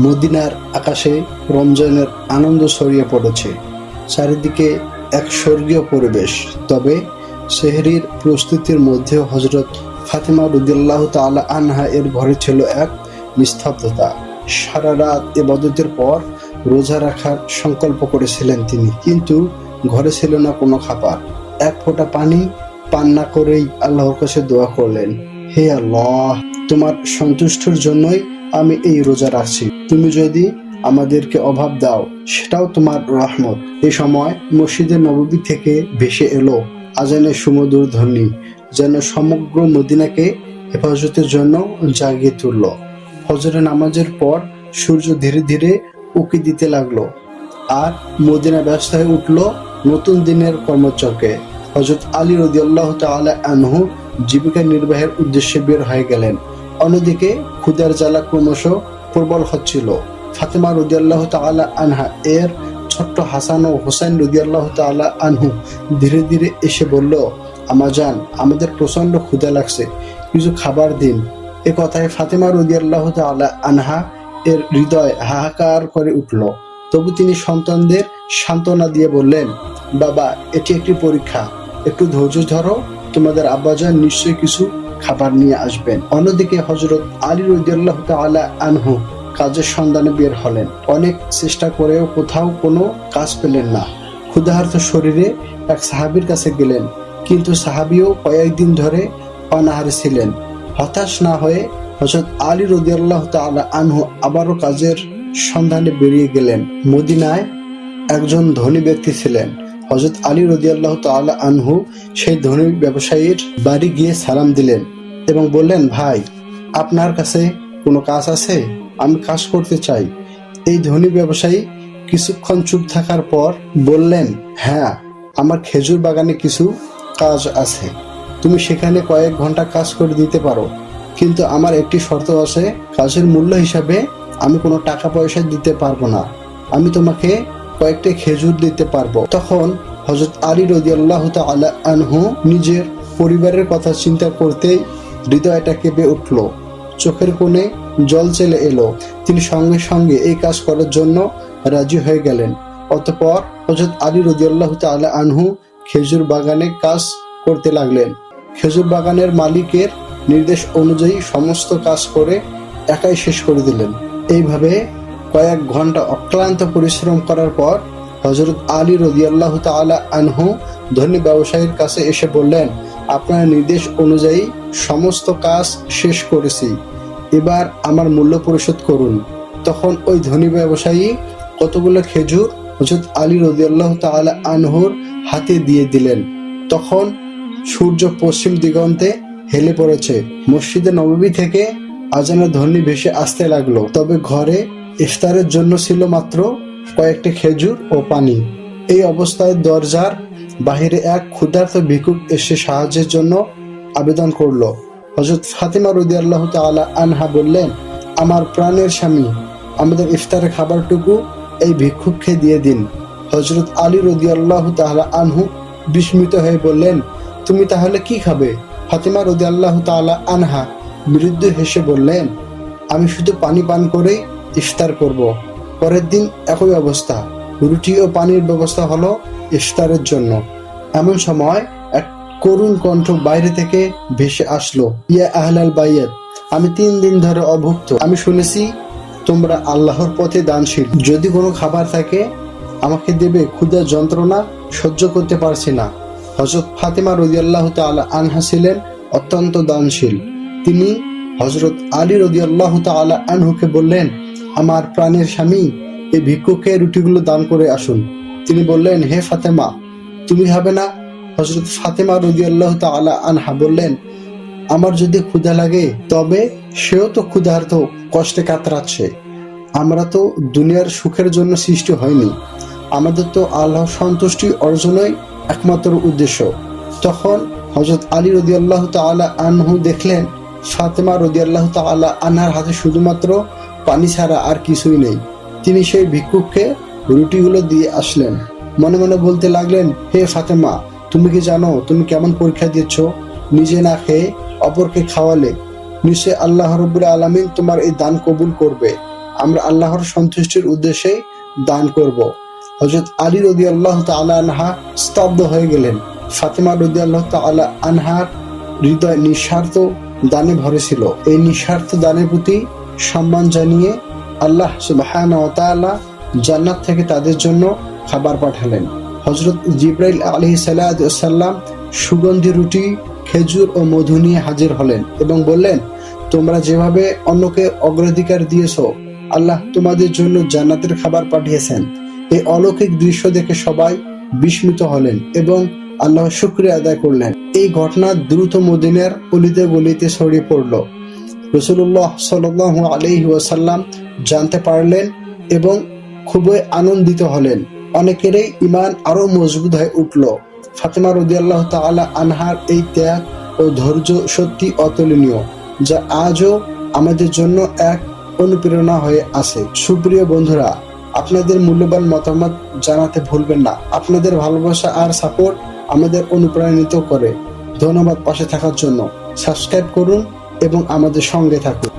মদিনার আকাশে রমজানের আনন্দ ছড়িয়ে পড়েছে। চারিদিকে এক স্বর্গীয় পরিবেশ। তবে সেহরির প্রস্তুতির মধ্যে হজরত ফাতেমা রুদিল্লাহ তালা আনহা এর ঘরে ছিল এক নিস্তব্ধতা। সারা রাত এবাদতের পর রোজা রাখার সংকল্প করেছিলেন তিনি। কিন্তু ঘরে ছিল না কোনো খাবার। এক ফোঁটা পানি পান না করেই আল্লাহর কাছে দোয়া করলেন, হে আল্লাহ, তোমার সন্তুষ্টির জন্যই আমি এই রোজা রাখছি। তুমি যদি আমাদেরকে অভাব দাও, সেটাও তোমার রহমত। এই সময় মসজিদের নববী থেকে ভেসে এলো আজানের সুমধুর ধ্বনি, যেন সমগ্র মদিনাকে হেফাজতের জন্য জাগিয়ে তুলল। ফজরে নামাজের পর সূর্য ধীরে ধীরে উকি দিতে লাগল, আর মদিনা ব্যস্ত হয়ে উঠল নতুন দিনের কর্মচকে হজরত আলী রদি আল্লাহ তালা আনহু জীবিকা নির্বাহের উদ্দেশ্যে বের হয়ে গেলেন। অন্যদিকে ক্ষুদার জ্বালা ক্রমশ প্রবল হচ্ছিল। ফাতেমা রদি আল্লাহ তালা আনহা এর ছোট্ট হাসান ও হোসেন রদি আল্লাহ তালা আনহু ধীরে ধীরে এসে বলল আমাজান আমাদের প্রচণ্ড ক্ষুদা লাগছে। কিছু খাবার দিন। এ কথায় ফাতেমা রদি আল্লাহ তালা আনহা এর হৃদয় হাহাকার করে উঠল। তবু তিনি সন্তানদের সান্ত্বনা দিয়ে বললেন, বাবা, এটি একটি পরীক্ষা। একটু ধৈর্য ধরো। তোমাদের আব্বাজান নিশ্চয়ই কিছু খাবার নিয়ে আসবেন। অন্যদিকে হজরত আলী রদিয়াল্লাহ তালা আনহু কাজের সন্ধানে বের হলেন। অনেক চেষ্টা করেও কোথাও কোনো কাজ পেলেন না। ক্ষুধার্ত শরীরে এক সাহাবির কাছে গেলেন। কিন্তু সাহাবিও কয়েকদিন ধরে অনাহারে ছিলেন। হতাশ না হয়ে হজরত আলী রদিয়াল্লাহ তালা আনহু আবারও কাজের সন্ধানে বেরিয়ে গেলেন। মদিনায় একজন ধনী ব্যক্তি ছিলেন। হজরত আলী রদিয়াল্লাহ তালা আনহু সেই ধনী ব্যবসায়ীর বাড়ি গিয়ে সালাম দিলেন এবং বললেন, ভাই, আপনার কাছে কোনো কাজ আছে? আমি কাজ করতে চাই। এই ধনী ব্যবসায়ী কিছুক্ষণ চুপ থাকার পর বললেন হ্যাঁ আমার খেজুর বাগানে কিছু কাজ আছে। তুমি সেখানে কয়েক ঘণ্টা কাজ করে দিতে পারো। কিন্তু আমার একটি শর্ত আছে, কাজের মূল্য হিসাবে আমি কোনো টাকা পয়সা দিতে পারব না। আমি তোমাকে কয়েকটা খেজুর দিতে পারব। তখন হজরত আলী রদি আল্লাহ আনহু নিজের পরিবারের কথা চিন্তা করতেই হৃদয়টা কেঁপে উঠল। চোখের কোণে জল চেলে এলো। তিনি সঙ্গে সঙ্গে এই কাজ করার জন্য রাজি হয়ে গেলেন। অতপর হজরত আলী রদি আল্লাহ তালা আনহু খেজুর বাগানে কাজ করতে লাগলেন। খেজুর বাগানের মালিকের নির্দেশ অনুযায়ী সমস্ত কাজ করে একাই শেষ করে দিলেন। এইভাবে কয়েক ঘণ্টা অক্লান্ত পরিশ্রম করার পর হজরত আলী রদিয়াল্লাহ তালা আনহু ধনী ব্যবসায়ীর কাছে এসে বললেন, আপনার নির্দেশ অনুযায়ী সমস্ত কাজ শেষ করেছি। এবার আমার মূল্য পরিশোধ করুন। তখন ওই ধনী ব্যবসায়ী কতগুলো খেজুর হজরত আলী রদিয়াল্লাহ তালা আনহুর হাতে দিয়ে দিলেন। তখন সূর্য পশ্চিম দিগন্তে হেলে পড়েছে। মসজিদে নববী থেকে আজানের ধ্বনি ভেসে আসতে লাগল। তবে ঘরে ইফতারের জন্য ছিল মাত্র কয়েকটি খেজুর ও পানি। এই অবস্থায় দরজার বাহিরে এক ক্ষুধার্ত ভিক্ষুক এসে সাহায্যের জন্য আবেদন করল। হজরত ফাতিমা রদি আল্লাহ তালা আনহা বললেন, আমার প্রাণের স্বামী, আমাদের ইফতারের খাবারটুকু এই ভিক্ষুককে দিয়ে দিন। হজরত আলী রদি আল্লাহ তালা আনহু বিস্মিত হয়ে বললেন, তুমি তাহলে কি খাবে? ফাতিমা রদি আল্লাহ তালা আনহা বিরুদ্ধে হেসে বললেন, আমি শুধু পানি পান করেই ইফতার করব। পরের দিন একই অবস্থা। রুটি ও পানির ব্যবস্থা হলো ইফতারের জন্য। এমন সময় এক করুণ কণ্ঠ বাইরে থেকে ভেসে আসলো, ইয়া আহলাল বাইয়াত, আমি তিন দিন ধরে অভুক্ত। আমি শুনেছি তোমরা আল্লাহর পথে দানশীল। যদি কোনো খাবার থাকে, আমাকে দেবে ক্ষুদার যন্ত্রণা সহ্য করতে পারছি না। হজরত ফাতেমা রদিয়াল্লাহ তালা আনহা ছিলেন অত্যন্ত দানশীল। তিনি হজরত আলী রদি আল্লাহ তালা আনহুকে বললেন আমার প্রাণের স্বামী, এই ভিক্ষুকে রুটিগুলো দান করে আসুন। তিনি বললেন, হে ফাতেমা, তুমি হবে না? হজরত ফাতেমা রদি আল্লাহ তালা আনহা বললেন, আমার যদি ক্ষুধা লাগে, তবে সেও তো ক্ষুধার্ত, কষ্টে কাতরাচ্ছে। আমরা তো দুনিয়ার সুখের জন্য সৃষ্টি হয়নি। আমাদের তো আল্লাহ সন্তুষ্টি অর্জনই একমাত্র উদ্দেশ্য। তখন হজরত আলী রদি আল্লাহ তালা আনহু দেখলেন, ফাতেমা রদি আল্লাহ তালা আনহার হাতে শুধুমাত্র পানি ছাড়া আর কিছুই নেই। তিনি সেই ভিক্ষুককে রুটিগুলো দিয়ে আসলেন। মনে মনে বলতে লাগলেন, হে ফাতেমা, তুমি কি জানো তুমি কেমন পরীক্ষা দিচ্ছ নিজে না খেয়ে অপরকে খাওয়ালে। নিশ্চয় আল্লাহ রবুল্লা আলমিন তোমার এই দান কবুল করবে। আমরা আল্লাহর সন্তুষ্টির উদ্দেশ্যে দান করব। হজরত আলী রদি আল্লাহ তালা আনহা স্তব্ধ হয়ে গেলেন। ফাতেমা রদি আল্লাহ তালা আনহার হৃদয় নিঃস্বার্থ দানে ভরেছিল এই নিঃস্বার্থ দানের প্রতি সম্মান জানিয়ে আল্লাহ সুবাহানা জান্নাত থেকে তাদের জন্য খাবার পাঠালেন। হজরত জিব্রাইল আলী সাল্লাম সুগন্ধি রুটি, খেজুর ও মধু নিয়ে হাজির হলেন এবং বললেন, তোমরা যেভাবে অন্যকে অগ্রাধিকার দিয়েছ, আল্লাহ তোমাদের জন্য জান্নাতের খাবার পাঠিয়েছেন। এই অলৌকিক দৃশ্য দেখে সবাই বিস্মিত হলেন এবং আল্লাহ শুক্রিয়া আদায় করলেন। এই ঘটনা দ্রুত মদিনার অলিতে গলিতে ছড়িয়ে পড়ল। রসুল্লাহ সাল আলহি ওয়াসাল্লাম জানতে পারলেন এবং খুবই আনন্দিত হলেন। অনেকেরই ইমান আরও মজবুত হয়ে উঠল। ফাতেমা রদিয়াল্লাহ তাআলা আনহার এই ত্যাগ ও ধৈর্য সত্যি অতুলনীয়, যা আজও আমাদের জন্য এক অনুপ্রেরণা হয়ে আছে। সুপ্রিয় বন্ধুরা, আপনাদের মূল্যবান মতামত জানাতে ভুলবেন না। আপনাদের ভালোবাসা আর সাপোর্ট আমাদের অনুপ্রাণিত করে। ধন্যবাদ পাশে থাকার জন্য। সাবস্ক্রাইব করুন এবং আমাদের সঙ্গে থাকুন।